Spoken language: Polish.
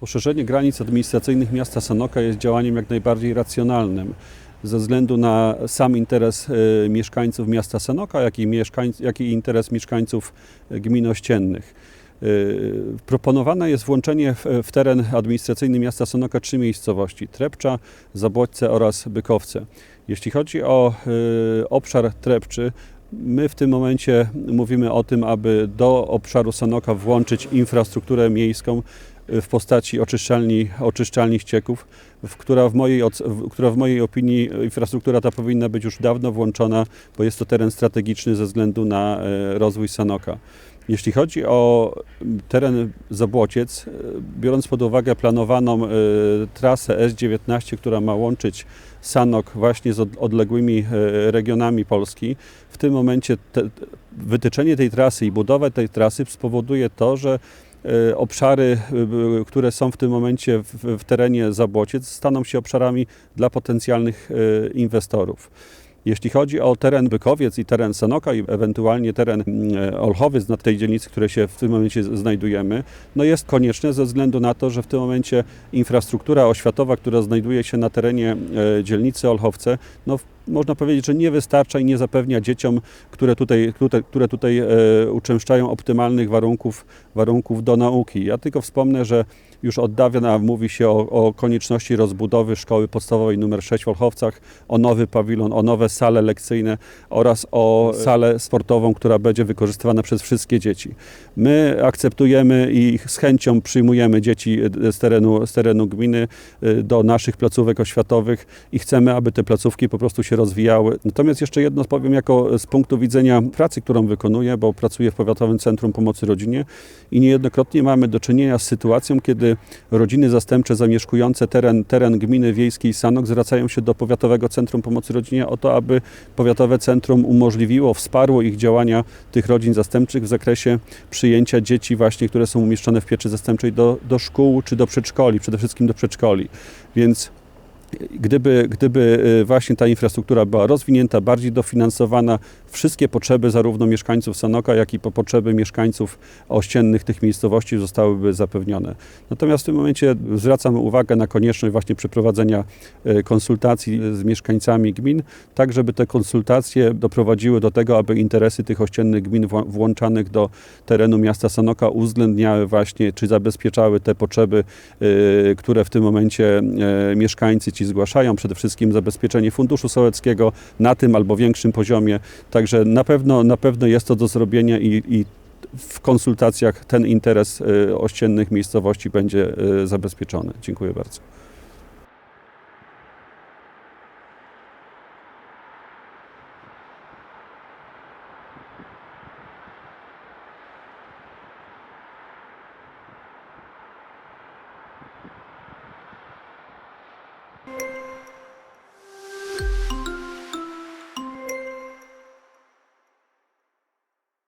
Poszerzenie granic administracyjnych miasta Sanoka jest działaniem jak najbardziej racjonalnym ze względu na sam interes e, mieszkańców miasta Sanoka, jak i, mieszkań, jak i interes mieszkańców e, gmin ościennych. E, Proponowane jest włączenie w, teren administracyjny miasta Sanoka trzy miejscowości: Trepcza, Zabłodce oraz Bykowce. Jeśli chodzi o obszar Trepczy, my w tym momencie mówimy o tym, aby do obszaru Sanoka włączyć infrastrukturę miejską w postaci oczyszczalni, oczyszczalni ścieków, w która, w mojej, która w mojej opinii infrastruktura ta powinna być już dawno włączona, bo jest to teren strategiczny ze względu na e, rozwój Sanoka. Jeśli chodzi o teren Zabłociec, e, biorąc pod uwagę planowaną e, trasę S19, która ma łączyć Sanok właśnie z od- odległymi regionami Polski, w tym momencie te, wytyczenie tej trasy i budowę tej trasy spowoduje to, że obszary, e, które są w tym momencie w, w terenie Zabłociec, staną się obszarami dla potencjalnych e, inwestorów. Jeśli chodzi o teren Bykowiec i teren Sanoka i ewentualnie teren Olchowiec na tej dzielnicy, w której się w tym momencie znajdujemy, no jest konieczne ze względu na to, że w tym momencie infrastruktura oświatowa, która znajduje się na terenie e, dzielnicy Olchowce, no można powiedzieć, że nie wystarcza i nie zapewnia dzieciom, które tutaj, które, tutaj e, uczęszczają optymalnych warunków, warunków do nauki. Ja tylko wspomnę, że już od dawna mówi się o, o konieczności rozbudowy szkoły podstawowej nr 6 w Olchowcach, o nowy pawilon, o nowe sale lekcyjne oraz o salę sportową, która będzie wykorzystywana przez wszystkie dzieci. My akceptujemy i z chęcią przyjmujemy dzieci e, z terenu, z terenu gminy e, do naszych placówek oświatowych i chcemy, aby te placówki po prostu się rozwijały. Natomiast jeszcze jedno powiem jako z punktu widzenia pracy, którą wykonuję, bo pracuję w Powiatowym Centrum Pomocy Rodzinie i niejednokrotnie mamy do czynienia z sytuacją, kiedy rodziny zastępcze zamieszkujące teren, teren gminy wiejskiej Sanok zwracają się do Powiatowego Centrum Pomocy Rodzinie o to, aby Powiatowe Centrum umożliwiło, wsparło ich działania tych rodzin zastępczych w zakresie przyjęcia dzieci właśnie, które są umieszczone w pieczy zastępczej do, do szkół czy do przedszkoli, przede wszystkim do przedszkoli. Więc Gdyby, gdyby y, właśnie ta infrastruktura była rozwinięta, bardziej dofinansowana, wszystkie potrzeby zarówno mieszkańców Sanoka, jak i po potrzeby mieszkańców ościennych tych miejscowości zostałyby zapewnione. Natomiast w tym momencie zwracam uwagę na konieczność właśnie przeprowadzenia y, konsultacji z mieszkańcami gmin, tak żeby te konsultacje doprowadziły do tego, aby interesy tych ościennych gmin włączanych do terenu miasta Sanoka uwzględniały właśnie, czy zabezpieczały te potrzeby, y, które w tym momencie y, mieszkańcy zgłaszają, przede wszystkim zabezpieczenie funduszu sołeckiego na tym albo większym poziomie. Także na pewno, na pewno jest to do zrobienia i, i w konsultacjach ten interes y, ościennych miejscowości będzie y, zabezpieczony. Dziękuję bardzo.